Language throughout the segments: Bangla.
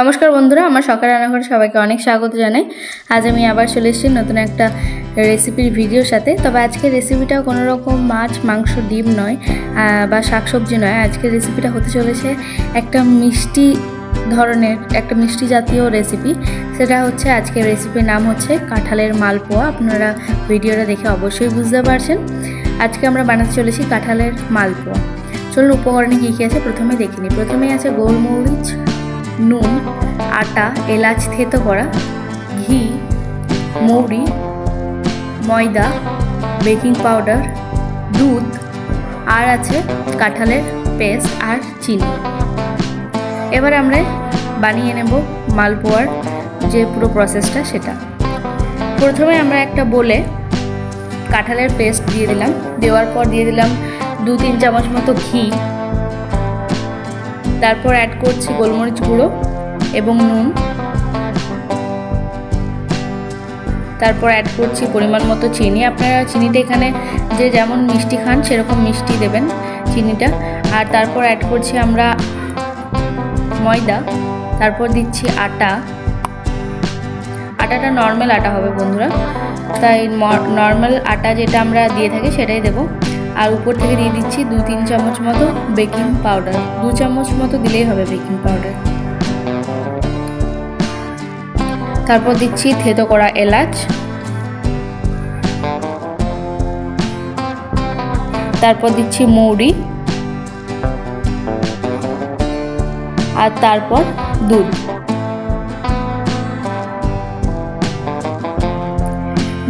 নমস্কার বন্ধুরা, আমার সকাল রান্নাঘরে সবাইকে অনেক স্বাগত জানাই। আজ আমি আবার চলে এসেছি নতুন একটা রেসিপির ভিডিওর সাথে। তবে আজকের রেসিপিটা কোনো রকম মাছ, মাংস, ডিম নয় বা শাকসবজি নয়। আজকের রেসিপিটা হতে চলেছে একটা মিষ্টি ধরনের, একটা মিষ্টি জাতীয় রেসিপি সেটা হচ্ছে আজকের রেসিপির নাম হচ্ছে কাঁঠালের মালপোয়া। আপনারা ভিডিওটা দেখে অবশ্যই বুঝতে পারছেন। আজকে আমরা বানাতে চলেছি কাঁঠালের মালপোয়া। চলুন উপকরণে কী কী আছে প্রথমে দেখিনি প্রথমেই আছে গোলমরিচ নুন, আটা, এলাচ, থেতো করা, ঘি, মৌরি, ময়দা, বেকিং পাউডার, দুধ, আর আছে কাঁঠালের পেস্ট আর চিনি। এবার আমরা বানিয়ে নেব মালপোয়ার, যে পুরো প্রসেসটা সেটা। প্রথমে আমরা একটা বলে কাঁঠালের পেস্ট দিয়ে দিলাম। দেওয়ার পর দিয়ে দিলাম দু তিন চামচ মতো ঘি। তারপর অ্যাড করছি গোলমরিচ গুঁড়ো এবং নুন। তারপর অ্যাড করছি পরিমাণ মতো চিনি। আপনারা চিনিটা এখানে যে যেমন মিষ্টি খান, সেরকম মিষ্টি দেবেন চিনিটা। আর তারপর অ্যাড করছি আমরা ময়দা। তারপর দিচ্ছি আটা। আটাটা নর্মাল আটা হবে বন্ধুরা। তাই নর্মাল আটা যেটা আমরা দিয়ে থাকি সেটাই দেবো। আর উপর থেকে দিয়ে দিচ্ছি দু তিন চামচ মতো বেকিং পাউডার। দু চামচ মতো দিলেই হবে বেকিং পাউডার। তারপর দিচ্ছি থেতো করা এলাচ। তারপর দিচ্ছি মৌরি। আর তারপর দুধ।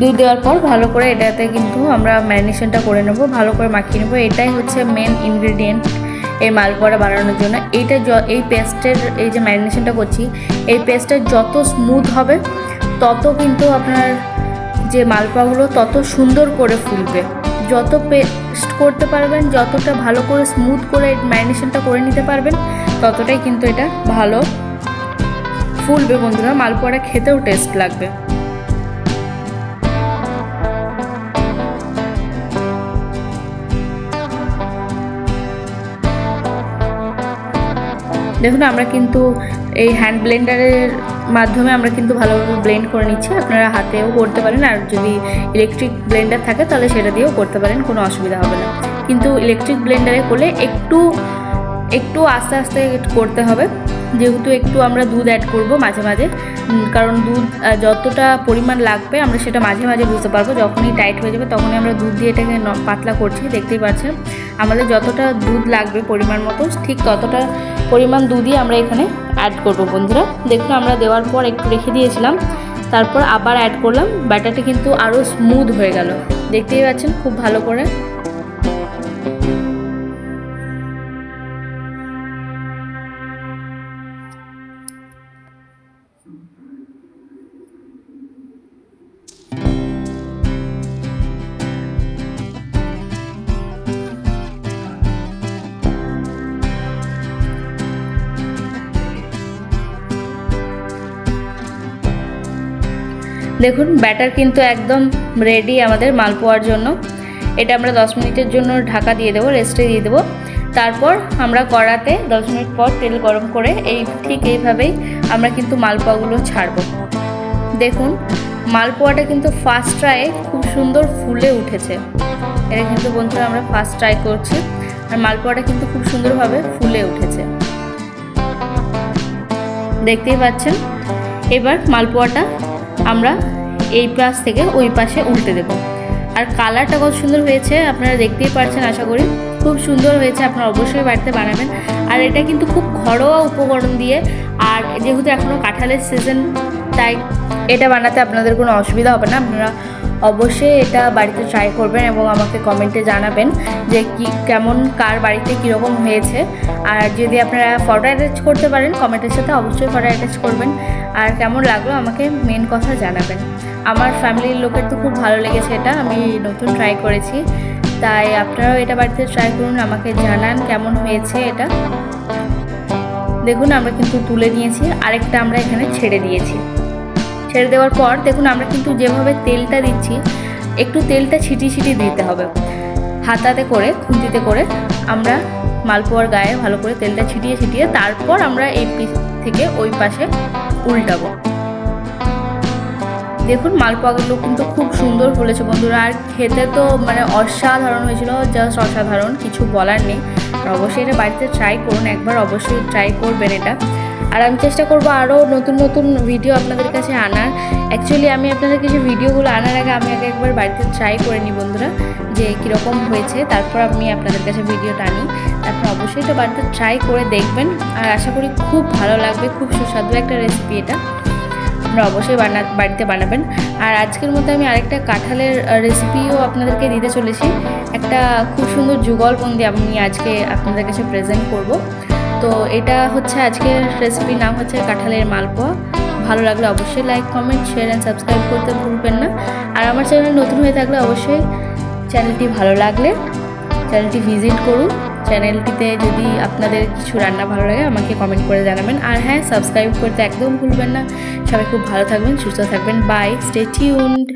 দুধ দেওয়ার পর ভালো করে এটাতে কিন্তু আমরা ম্যারিনেশনটা করে নেব, ভালো করে মাখিয়ে নেব। এটাই হচ্ছে মেন ইনগ্রেডিয়েন্ট এই মালপোয়াটা বানানোর জন্য। এইটা এই পেস্টের, এই যে ম্যারিনেশনটা করছি, এই পেস্টটা যত স্মুথ হবে, তত কিন্তু আপনার যে মালপোয়াগুলো, তত সুন্দর করে ফুলবে। যত পেস্ট করতে পারবেন, যতটা ভালো করে স্মুথ করে ম্যারিনেশনটা করে নিতে পারবেন, ততটাই কিন্তু এটা ভালো ফুলবে বন্ধুরা। মালপোয়াটা খেতেও টেস্ট লাগবে। দেখুন, আমরা কিন্তু এই হ্যান্ড ব্লেন্ডারের মাধ্যমে আমরা কিন্তু ভালোভাবে ব্লেন্ড করে নিচ্ছি। আপনারা হাতেও করতে পারেন, আর যদি ইলেকট্রিক ব্লেন্ডার থাকে, তাহলে সেটা দিয়েও করতে পারেন, কোনো অসুবিধা হবে না। কিন্তু ইলেকট্রিক ব্লেন্ডারে করলে একটু একটু আস্তে আস্তে করতে হবে। যেহেতু একটু আমরা দুধ অ্যাড করব মাঝে মাঝে কারণ দুধ যতটা পরিমাণ লাগবে আমরা সেটা মাঝে মাঝে বুঝতে পারব। যখনই টাইট হয়ে যাবে তখনই আমরা দুধ দিয়ে এটাকে পাতলা করছি, দেখতেই পাচ্ছেন। আমাদের যতটা দুধ লাগবে পরিমাণ মতো, ঠিক ততটা পরিমাণ দুধই আমরা এখানে অ্যাড করব বন্ধুরা। দেখুন, আমরা দেওয়ার পর একটু রেখে দিয়েছিলাম, তারপর আবার অ্যাড করলাম। ব্যাটারটা কিন্তু আরও স্মুথ হয়ে গেল। দেখতেই পাচ্ছেন, খুব ভালো করে দেখুন, ব্যাটার কিন্তু একদম রেডি আমাদের মালপোয়ার জন্য। এটা আমরা দশ মিনিটের জন্য ঢাকা দিয়ে দেবো রেস্টে দিয়ে দেবো। তারপর আমরা কড়াতে দশ মিনিট পর তেল গরম করে এই ঠিক এইভাবেই আমরা কিন্তু মালপোয়াগুলো ছাড়বো। দেখুন মালপোয়াটা কিন্তু ফার্স্ট ট্রায়ে খুব সুন্দর ফুলে উঠেছে। এটা কিন্তু বন্ধুরা আমরা ফার্স্ট ট্রাই করছি, আর মালপোয়াটা কিন্তু খুব সুন্দরভাবে ফুলে উঠেছে। দেখতেই পাচ্ছেন? এবার মালপোয়াটা আমরা এই পাশ থেকে ওই পাশে উল্টে দেব। আর কালারটা কত সুন্দর হয়েছে, আপনারা দেখতেই পারছেন, আশা করি। খুব সুন্দর হয়েছে, আপনারা অবশ্যই বাড়িতে বানাবেন। আর এটা কিন্তু খুব ঘরোয়া উপকরণ দিয়ে, আর যেহেতু এখনও কাঁঠালের সিজন তাই এটা বানাতে আপনাদের কোনো অসুবিধা হবে না। আপনারা অবশ্যই এটা বাড়িতে ট্রাই করবেন এবং আমাকে কমেন্টে জানাবেন যে কি, কেমন, কার বাড়িতে কীরকম হয়েছে। আর যদি আপনারা ফটো অ্যাটাচ করতে পারেন কমেন্টের সাথে অবশ্যই ফটো অ্যাটাচ করবেন। আর কেমন লাগল আমাকে মেন কথা জানাবেন। আমার ফ্যামিলির লোকের তো খুব ভালো লেগেছে এটা, আমি নতুন ট্রাই করেছি। তাই আপনারাও এটা বাড়িতে ট্রাই করুন, আমাকে জানান কেমন হয়েছে এটা। দেখুন, আমরা কিন্তু তুলে নিয়েছি, আরেকটা আমরা এখানে ছেড়ে দিয়েছি। ছেড়ে দেওয়ার পর দেখুন আমরা কিন্তু যেভাবে তেলটা দিচ্ছি, একটু তেলটা ছিটিয়ে ছিটিয়ে দিতে হবে। হাতাতে করে, খুন্তিতে করে আমরা মালপোয়ার গায়ে ভালো করে তেলটা ছিটিয়ে ছিটিয়ে তারপর আমরা এই পিস থেকে ওই পাশে উল্টাবো। দেখুন মালপোয়াগুলো কিন্তু খুব সুন্দর ফুলেছে বন্ধুরা। আর খেতে তো মানে অসাধারণ হয়েছিল জাস্ট অসাধারণ, কিছু বলার নেই। অবশ্যই এটা বাড়িতে ট্রাই করুন, একবার অবশ্যই ট্রাই করবেন এটা। আর আমি চেষ্টা করব আরও নতুন নতুন ভিডিও আপনাদের কাছে আনার। অ্যাকচুয়ালি আমি আপনাদের কিছু ভিডিওগুলো আনার আগে আমি আগে একবার বাড়িতে ট্রাই করে নিই বন্ধুরা, যে কীরকম হয়েছে। তারপর আমি আপনাদের কাছে ভিডিওটা আনি। তারপর অবশ্যই তো বাড়িতে ট্রাই করে দেখবেন। আর আশা করি খুব ভালো লাগবে, খুব সুস্বাদু একটা রেসিপি এটা। আপনারা অবশ্যই বানা বাড়িতে বানাবেন। আর আজকের মধ্যে আমি আরেকটা কাঁঠালের রেসিপিও আপনাদেরকে দিতে চলেছি। একটা খুব সুন্দর যুগলবন্দি আমি আজকে আপনাদের কাছে প্রেজেন্ট করব। তো এটা হচ্ছে আজকের রেসিপির নাম হচ্ছে কাঁঠালের মালপোয়া। ভালো লাগলে অবশ্যই like comment share and subscribe করতে ভুলবেন না। আর আমার চ্যানেল নতুন হয়ে থাকলে অবশ্যই চ্যানেলটি ভালো লাগলে চ্যানেলটি ভিজিট করুন। চ্যানেলটিতে যদি আপনাদের কিছু রান্না ভালো লাগে, আমাকে কমেন্ট করে জানাবেন। আর হ্যাঁ সাবস্ক্রাইব করতে একদম ভুলবেন না। সবাই খুব ভালো থাকবেন, সুস্থ থাকবেন। By stay tuned